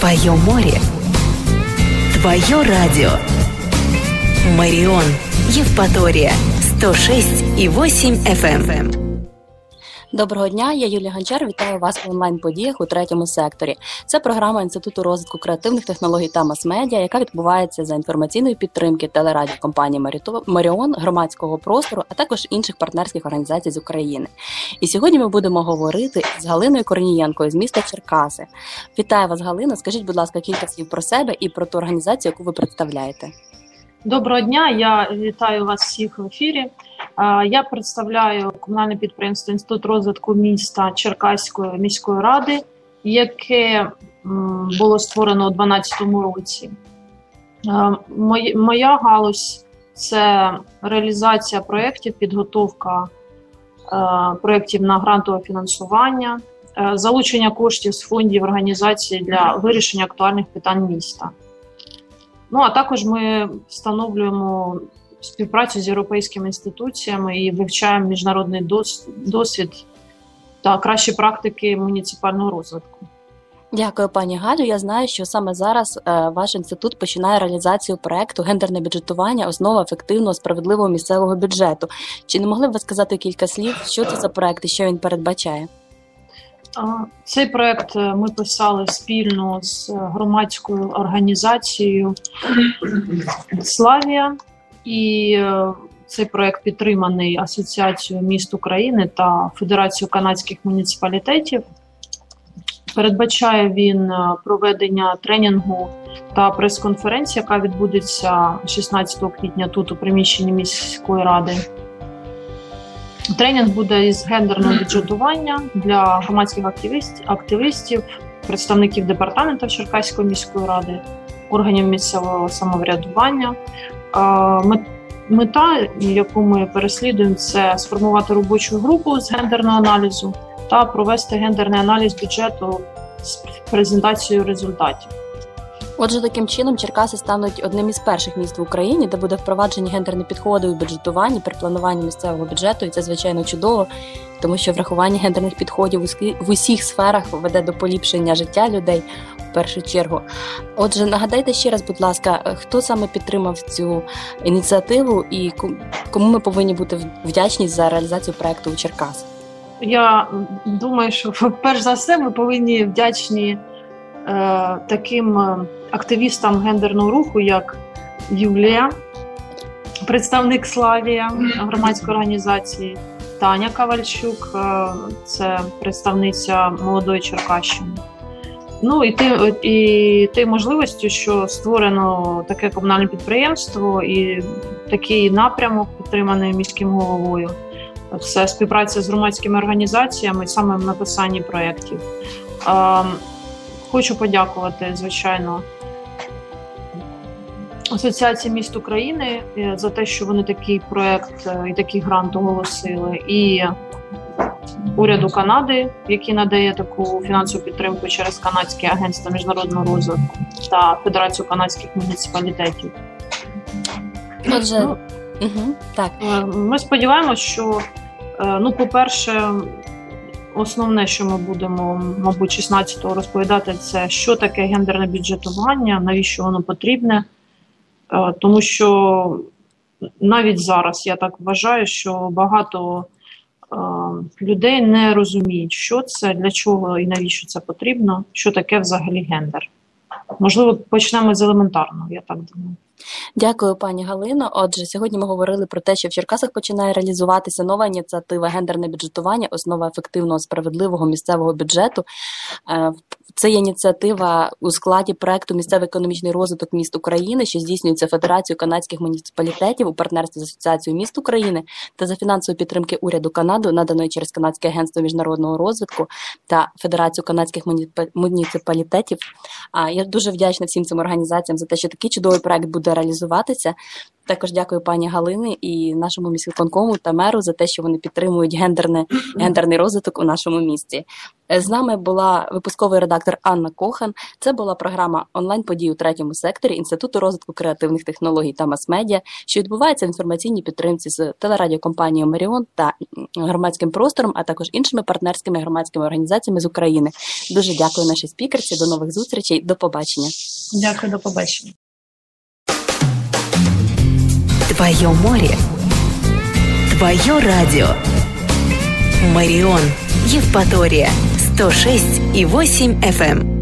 Твое море. Твое радио. Марион. Евпатория. 106 и 8 FM. Доброго дня, я Юлія Гончар. Вітаю вас в онлайн-подіях у третьому секторі. Це програма інституту розвитку креативних технологій та мас-медіа, яка відбувається за інформаційної підтримки телерадіокомпанії Маріон, громадського простору, а також інших партнерських організацій з України. І сьогодні ми будемо говорити з Галиною Корнієнкою з міста Черкаси. Вітаю вас, Галина. Скажіть, будь ласка, кілька слів про себе і про ту організацію, яку ви представляєте. Доброго дня, я вітаю вас всіх в ефірі. Я представляю комунальне підприємство Інститут розвитку міста Черкаської міської ради, яке було створено у 2012 році. Моя галузь це реалізація проєктів, підготовка проєктів на грантове фінансування, залучення коштів з фондів організації для вирішення актуальних питань міста. Ну а також ми встановлюємо співпрацю з європейськими інституціями і вивчаємо міжнародний досвід та кращі практики муніципального розвитку. Дякую, пані Галю. Я знаю, що саме зараз е, ваш інститут починає реалізацію проекту гендерне бюджетування, основа ефективного справедливого місцевого бюджету. Чи не могли б ви сказати кілька слів, що це за проект і що він передбачає? Цей проект е, ми писали спільно з громадською організацією Славія, і е, цей проект підтриманий Асоціацією міст України та Федерацією канадських муніципалітетів. Передбачає він е, проведення тренінгу та прес-конференції, яка відбудеться 16 квітня тут у приміщенні міської ради. Тренінг буде із гендерного бюджетування для громадських активістів, представників департаменту Черкаської міської ради, органів місцевого самоврядування. Мета, яку ми переслідуємо, це сформувати робочу групу з гендерного аналізу та провести гендерний аналіз бюджету з презентацією результатів. Отже, таким чином Черкаси стануть одним із перших міст в Україні, де буде впроваджені гендерні підходи у бюджетуванні при плануванні місцевого бюджету, і це звичайно чудово, тому що врахування гендерних підходів в усіх сферах веде до поліпшення життя людей першу чергу. Отже, нагадайте ще раз, будь ласка, хто саме підтримав цю ініціативу і кому ми повинні бути вдячні за реалізацію проекту у Черкас? Я думаю, що перш за все ми повинні вдячні. Е, таким е, активістам гендерного руху, як Юлія, представник Славія громадської організації, Таня Кавальчук, е, це представниця молодої Черкащини. Ну і ти і ти можливістю, що створено таке комунальне підприємство і такий напрямок, підтриманий міським головою. Це співпраця з громадськими організаціями саме в написанні проєктів. Хочу подякувати, звичайно, Асоціації міст України е, за те, що вони такий проект е, і такий грант оголосили, і уряду Канади, який надає таку фінансову підтримку через Канадське агентство міжнародного розвитку та Федерацію канадських муніципалітетів. Отже, ну, угу, так. Е, ми сподіваємося, що, ну, по-перше, Основне, що ми будемо, мабуть, 16-го розповідати, це що таке гендерне бюджетування, навіщо воно потрібне, е, тому що навіть зараз я так вважаю, що багато е, людей не розуміють, що це, для чого і навіщо це потрібно, що таке взагалі гендер. Можливо, почнемо з елементарного, я так думаю. Дякую, пані Галино. Отже, сьогодні ми говорили про те, що в Черкасах починає реалізуватися нова ініціатива гендерне бюджетування, основа ефективного справедливого місцевого бюджету. Е, це є ініціатива у складі проекту Місцевий економічний розвиток міст України, що здійснюється Федерацією канадських муніципалітетів у партнерстві з Асоціацією міст України та за фінансової підтримки уряду Канади, наданої через Канадське агентство міжнародного розвитку та Федерацію канадських муніципалітетів. Я дуже вдячна всім цим організаціям за те, що такий чудовий проект буде буде реалізуватися. Також дякую пані Галини і нашому міськвиконкому та меру за те, що вони підтримують гендерне, гендерний розвиток у нашому місті. З нами була випусковий редактор Анна Кохан. Це була програма онлайн подій у третьому секторі Інституту розвитку креативних технологій та мас-медіа, що відбувається в інформаційній підтримці з телерадіокомпанією Маріон та громадським простором, а також іншими партнерськими громадськими організаціями з України. Дуже дякую нашій спікерці. До нових зустрічей. До побачення. Дякую, до побачення. Твое море. Твое радио. Марион. Евпатория. 106 и 8 FM.